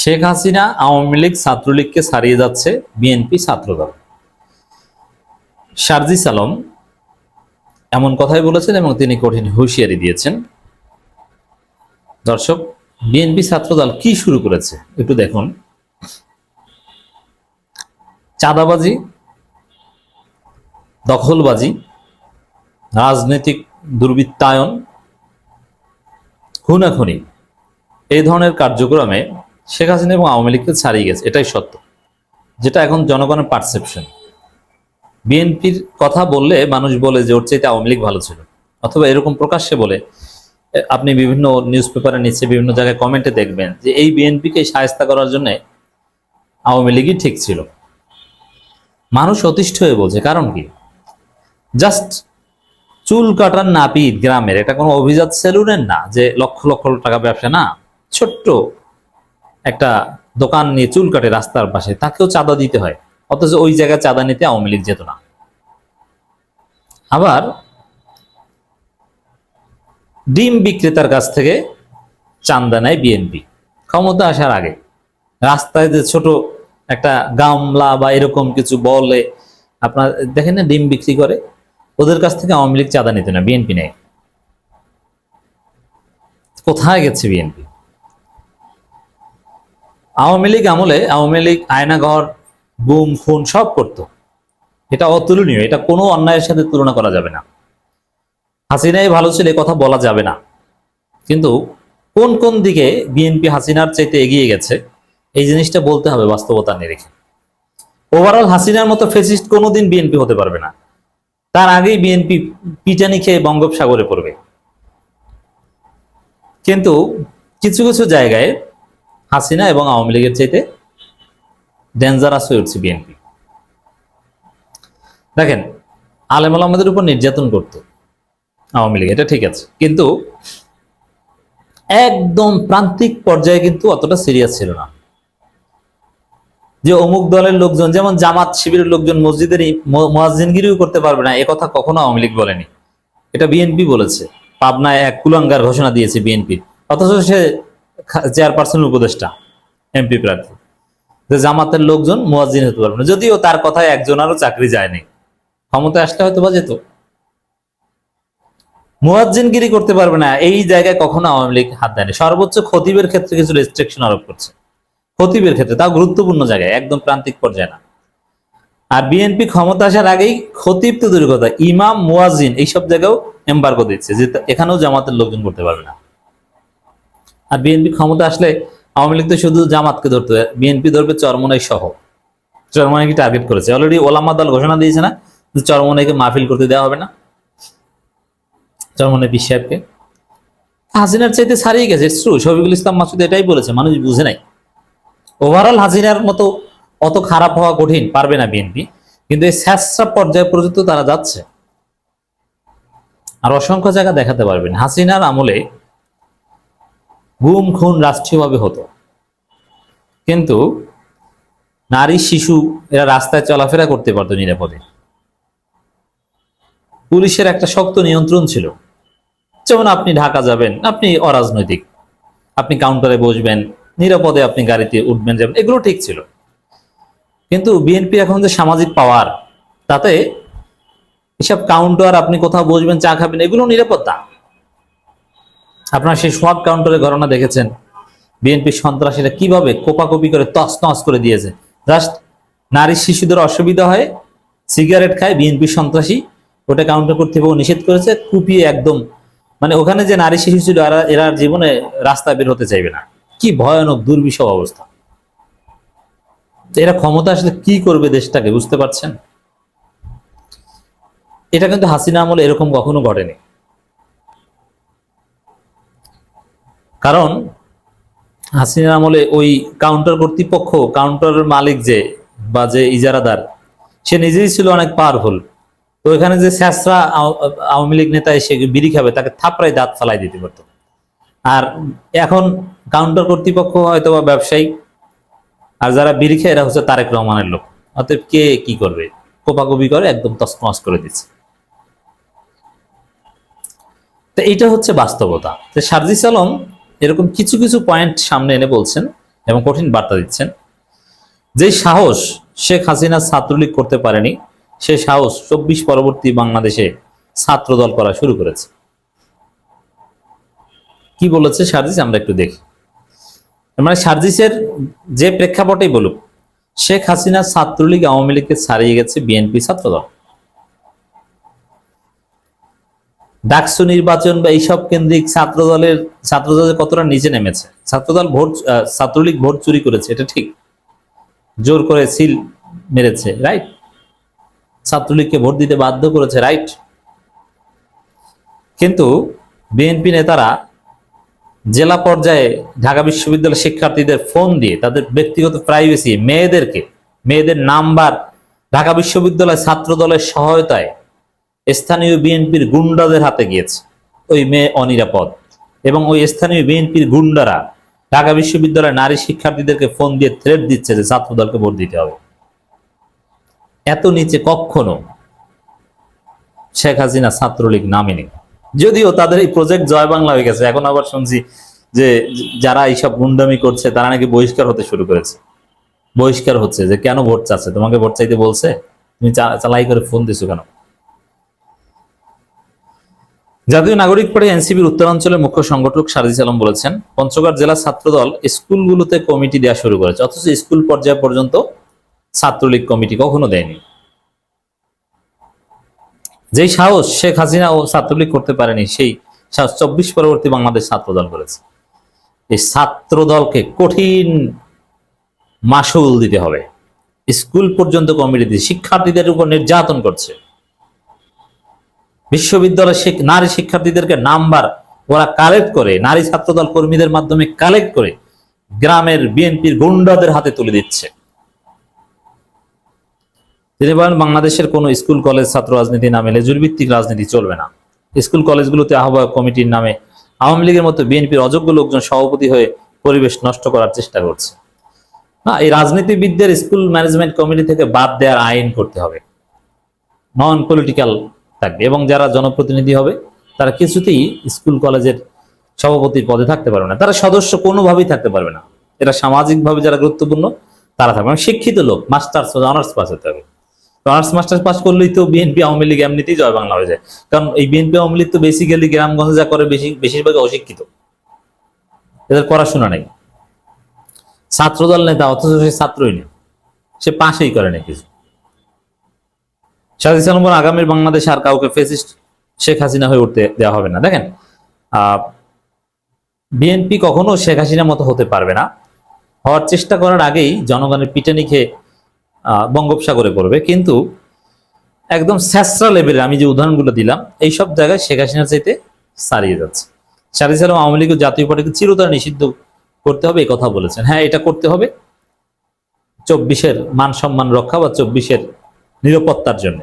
শেখ হাসিনা আওয়ামী লীগ ছাত্রলীগকে ছাড়িয়ে যাচ্ছে বিএনপি ছাত্রদল। শারজিস আলম এমন কথাই বলেছেন এবং তিনি কঠিন হুঁশিয়ারি দিয়েছেন। দর্শক, বিএনপি ছাত্রদল কি শুরু করেছে একটু দেখুন। চাঁদাবাজি, দখলবাজি, রাজনৈতিক দুর্বৃত্তায়ন, খুনাখুনি, এই ধরনের কার্যক্রমে শেখ হাসিনা এবং আওয়ামী লীগকে ছাড়িয়ে গেছে, এটাই সত্য, যেটা এখন জনগণের পারসেপশন বিএনপির কথা বললে মানুষ বলে যে ওর চাইতে আওয়ামী লীগ ভালো ছিল, অথবা এরকম প্রকাশ্যে বলে আপনি বিভিন্ন নিউজ পেপারের নিচে বিভিন্ন জায়গায় কমেন্টে দেখবেন যে এই বিএনপিকে সায়স্তা করার জন্য আওয়ামী লীগই ঠিক ছিল। মানুষ অতিষ্ঠ হয়ে বলছে, কারণ কি? জাস্ট চুল কাটার নাপিত গ্রামের, এটা কোনো অভিজাত সেলুনের না, যে লক্ষ লক্ষ টাকা ব্যবসা, না, ছোট্ট একটা দোকান নিয়ে চুল কাটে রাস্তার পাশে, তাকেও চাঁদা দিতে হয়। অথচ ওই জায়গায় চাঁদা নিতে আওয়ামী লীগ যেত না। আবার ডিম বিক্রেতার কাছ থেকে চান্দা নেয় বিএনপি ক্ষমতা আসার আগে রাস্তায় যে ছোট একটা গামলা বা এরকম কিছু বলে, আপনার দেখেন না ডিম বিক্রি করে? ওদের কাছ থেকে আওয়ামী লীগ চাঁদা নিত না বিএনপি নেয়। কোথায় গেছে বিএনপি আওয়ামী লীগ আমলে আওয়ামী লীগ, আয়নাঘর, গুম, খুন সব করত। এটা অতুলনীয়, এটা কোনো অন্যায়ের সাথে তুলনা করা যাবে না। হাসিনাই ভালো ছিল কথা বলা যাবে না। কিন্তু কোন কোন দিকে বিএনপি হাসিনার চাইতে এগিয়ে গেছে, এই জিনিসটা বলতে হবে বাস্তবতা নিয়ে ওভারঅল হাসিনার মতো ফেসিস্ট কোনোদিন বিএনপি হতে পারবে না। তার আগেই বিএনপি পিটানি খেয়ে বঙ্গোপসাগরে পড়বে। কিন্তু কিছু কিছু জায়গায় হাসিনা এবং আওয়ামী লীগের চাইতে ডেঞ্জারাস হয়ে উঠছে বিএনপি দেখেন, আলেম আলমদের উপর নির্যাতন করত আওয়ামী লীগ, এটা ঠিক আছে। কিন্তু একদম প্রান্তিক পর্যায়ে কিন্তু অতটা সিরিয়াস ছিল না। যে অমুক দলের লোকজন, যেমন জামাত শিবিরের লোকজন মসজিদের মোয়াজিনগিরিও করতে পারবে না কথা কখনো আওয়ামী লীগ বলেনি। এটা বিএনপি বলেছে। পাবনায় এক কুলাঙ্গার ঘোষণা দিয়েছে বিএনপি অথচ সে চেয়ারপারসন উপদেষ্টা, এমপি প্রার্থী। যে জামাতের লোকজন মুয়াজ্জিন হতে পারবে না। যদিও তার কথায় একজনেরও চাকরি যায়নি। ক্ষমতা আসলে হয়তো বা যেত। মুয়াজ্জিনগিরি করতে পারবে না। এই জায়গায় কখনো আওয়ামী লীগ হাত দেয়নি। সর্বোচ্চ খতিবের ক্ষেত্রে কিছু রেস্ট্রিকশন আরোপ করছে। খতিবের ক্ষেত্রে, তাও গুরুত্বপূর্ণ জায়গায়, একদম প্রান্তিক পর্যায়ে না। আর বিএনপি ক্ষমতা আসার আগেই খতিব তো দূরের কথা, ইমাম, মুয়াজ্জিন, এইসব জায়গাও এম্বার্গো দিচ্ছে যে এখানেও জামাতের লোকজন করতে পারবে না। আর বিএনপি ক্ষমতা আসলে আওয়ামী লীগ তো শুধু জামাতকে ধরতে বিএনপি ধরবে চরমনাই সহ। চরমনাইকে টার্গেট করেছে। অলরেডি ওলামা দল ঘোষণা দিয়েছে না যে চরমনাইকে মাহফিল করতে দেওয়া হবে না। চরমনাই বিশ সাহেবকে হাসিনার চাইতে ছাড়িয়ে গেছে ট্রু শফিকুল ইসলাম মাসুদ এটাই বলেছে, মানুষ বুঝে নাই। ওভারঅল হাসিনার মতো অত খারাপ হওয়া কঠিন পারবে না বিএনপি, কিন্তু এই স্যাসরা পর্যায় পর্যন্ত তারা যাচ্ছে। আর অসংখ্য জায়গা দেখাতে পারবেন। হাসিনার আমলে গুম খুন রাষ্ট্রীয়ভাবে হতো। কিন্তু নারী, শিশু এরা রাস্তায় চলাফেরা করতে পারতো নিরাপদে। পুলিশের একটা শক্ত নিয়ন্ত্রণ ছিল। যেমন আপনি ঢাকা যাবেন, আপনি অরাজনৈতিক, আপনি কাউন্টারে বসবেন, নিরাপদে আপনি গাড়িতে উঠবেন, যাবেন, এগুলো ঠিক ছিল। কিন্তু বিএনপি এখন যে সামাজিক পাওয়ার, তাতে এসব কাউন্টার আপনি কোথাও বসবেন, চা খাবেন, এগুলো নিরাপত্তা আপনারা সেই সোয়াব কাউন্টারের ঘটনা দেখেছেন? বিএনপি সন্ত্রাসীরা কীভাবে কোপাকপি করে তস তস করে দিয়েছে? জাস্ট নারী শিশুদের অসুবিধা হয়, সিগারেট খায়, বিএনপি সন্ত্রাসী ওটা কাউন্টার কর্তৃপক্ষ নিষেধ করেছে, কুপিয়ে একদম। মানে ওখানে যে নারী শিশু ছিল, এরা এরা জীবনে রাস্তা বের হতে চাইবে না। কি ভয়ানক, দুর্বিষহ অবস্থা। এরা ক্ষমতা আসলে কি করবে দেশটাকে, বুঝতে পারছেন? এটা কিন্তু হাসিনা আমলে এরকম কখনো ঘটেনি। কারণ হাসিনার আমলে ওই কাউন্টার কর্তৃপক্ষ কাউন্টারের মালিক যে বা যে ইজারাদার, সে নিজেই ছিল অনেক পাওয়ারফুল তো এখানে যে স্যাসরা আওয়ামী লীগ নেতা এসে বিড়ি খাবে, তাকে থাপড়াই দাঁত ফালাই দিতে পারত। আর এখন কাউন্টার কর্তৃপক্ষ হয়তো বা ব্যবসায়ী, আর যারা বিড়ি খায় এরা হচ্ছে তারেক রহমানের লোক। অতএব কে কি করবে? কোপাকপি করে একদম তসমস করে দিচ্ছে। তো এইটা হচ্ছে বাস্তবতা। তো সার্জিস আলম এরকম কিছু কিছু পয়েন্ট সামনে এনে বলছেন এবং কঠিন বার্তা দিচ্ছেন। যে সাহস শেখ হাসিনা ছাত্রলীগ করতে পারেনি, সে সাহস চব্বিশ পরবর্তী বাংলাদেশে ছাত্রদল করা শুরু করেছে। কি বলেছে সার্জিস? আমরা একটু দেখি। মানে সার্জিসের যে প্রেক্ষাপটেই বলুক, শেখ হাসিনা ছাত্রলীগ আওয়ামী লীগকে ছাড়িয়ে গেছে বিএনপি ছাত্রদল। ডাকসু নির্বাচন বা এইসব কেন্দ্রিক ছাত্রদলের ছাত্রদলের কতটা নিচে নেমেছে? ছাত্রদল ভোট ছাত্রলীগ ভোট চুরি করেছে, এটা ঠিক। জোর করে সিল মেরেছে রাইট ছাত্রলীগকে ভোট দিতে বাধ্য করেছে রাইট কিন্তু বিএনপি নেতারা জেলা পর্যায়ে ঢাকা বিশ্ববিদ্যালয়ের শিক্ষার্থীদের ফোন দিয়ে তাদের ব্যক্তিগত প্রাইভেসি মেয়েদেরকে, মেয়েদের নাম্বার ঢাকা বিশ্ববিদ্যালয় ছাত্র দলের সহায়তায় স্থানীয় বিএনপির গুন্ডাদের হাতে গিয়েছে। ওই মেয়ে অনিরাপদ। এবং ওই স্থানীয় বিএনপির গুন্ডারা ঢাকা বিশ্ববিদ্যালয়ের নারী শিক্ষার্থীদেরকে ফোন দিয়ে থ্রেট দিচ্ছে যে ছাত্র দলকে ভোট দিতে হবে। এত নিচে কখনো শেখ হাসিনা ছাত্রলীগ নামেনি। যদিও তাদের এই প্রজেক্ট জয় বাংলা হয়ে গেছে, এখন আবার শুনছি যে যারা এইসব গুন্ডামি করছে, তারা নাকি বহিষ্কার হতে শুরু করেছে। বহিষ্কার হচ্ছে যে কেন ভোট চাচ্ছে? তোমাকে ভোট চাইতে বলছে? তুমি চালাই করে ফোন দিছো কেন? জাতীয় নাগরিক পার্টি এনসিপির উত্তরাঞ্চলের মুখ্য সংগঠক সারজিস আলম বলেছেন, পঞ্চগড় জেলা ছাত্রদল স্কুলগুলোতে কমিটি দেওয়া শুরু করেছে, অথচ স্কুল পর্যায় পর্যন্ত ছাত্রলীগ কমিটি কখনো দেয়নি। যেই সাহস শেখ হাসিনা ও ছাত্রলীগ করতে পারেনি, সেই সাহস চব্বিশ পরবর্তী বাংলাদেশ ছাত্রদল করেছে। এই ছাত্রদলকে কঠিন মাসুল দিতে হবে। স্কুল পর্যন্ত কমিটি দিয়ে শিক্ষার্থীদের উপর নির্যাতন করছে। বিশ্ববিদ্যালয় নারী শিক্ষার্থীদেরকে নাম্বার ওরা কালেক্ট করে, নারী ছাত্রদল কর্মীদের মাধ্যমে কালেক্ট করে গ্রামের বিএনপির গুন্ডাদের হাতে তুলে দিচ্ছে। তিনি বলেন, বাংলাদেশের কোনো স্কুল, কলেজ, ছাত্র রাজনীতি নামে লেজুর ভিত্তিক রাজনীতি চলবে না। স্কুল, কলেজগুলোতে আহ্বায়ক কমিটির নামে আওয়ামী লীগের মতো বিএনপির অযোগ্য লোকজন সভাপতি হয়ে পরিবেশ নষ্ট করার চেষ্টা করছে। না, এই রাজনীতিবিদদের স্কুল ম্যানেজমেন্ট কমিটি থেকে বাদ দেওয়ার আইন করতে হবে। নন পলিটিক্যাল থাকবে এবং যারা জনপ্রতিনিধি হবে, তারা কিছুতেই স্কুল কলেজের সভাপতির পদে থাকতে পারবে না। তারা সদস্য কোনোভাবেই থাকতে পারবে না। এরা সামাজিকভাবে যারা গুরুত্বপূর্ণ, তারা থাকবে শিক্ষিত লোক, মাস্টার্স অনার্স পাস হতে হবে। অনার্স, মাস্টার্স পাস করলেই তো বিএনপি আওয়ামী লীগ এমনিতেই জয় বাংলা হয়ে যায়। কারণ এই বিএনপি আওয়ামী লীগ তো বেসিক্যালি গ্রামগঞ্জে যা করে, বেশি বেশিরভাগ অশিক্ষিত। এদের পড়াশোনা নেই। ছাত্রদল নেতা, অথচ সে ছাত্রই নেই। সে পাশেই করে না কিছু। সাজিদ সালমন আগামীর বাংলাদেশে আর কাউকে ফেসিস্ট শেখ হাসিনা হয়ে উঠতে দেওয়া হবে না। দেখেন বিএনপি কখনো শেখ হাসিনার মতো হতে পারবে না। হওয়ার চেষ্টা করার আগেই জনগণের পিটানি খেয়ে বঙ্গোপসাগরে পড়বে কিন্তু একদম স্যাসরা লেভেলে আমি যে উদাহরণগুলো দিলাম এই সব জায়গায় শেখ হাসিনার চাইতে সারিয়ে যাচ্ছে। সারিস আলম আওয়ামী লীগ জাতীয় পার্টিকে চিরতরে নিষিদ্ধ করতে হবে, এই কথা বলেছেন। হ্যাঁ এটা করতে হবে। চব্বিশের মান সম্মান রক্ষা বা চব্বিশের নিরাপত্তার জন্য।